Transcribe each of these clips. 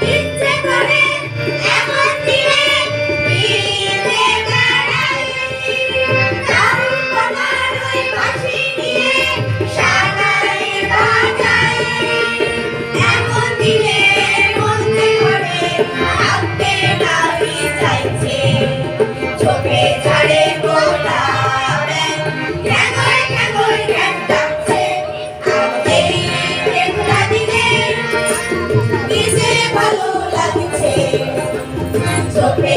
It's ভালো লাগছে। চোখে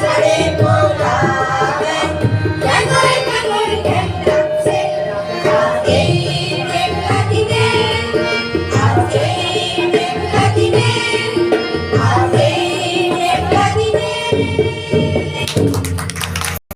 ঝড়ে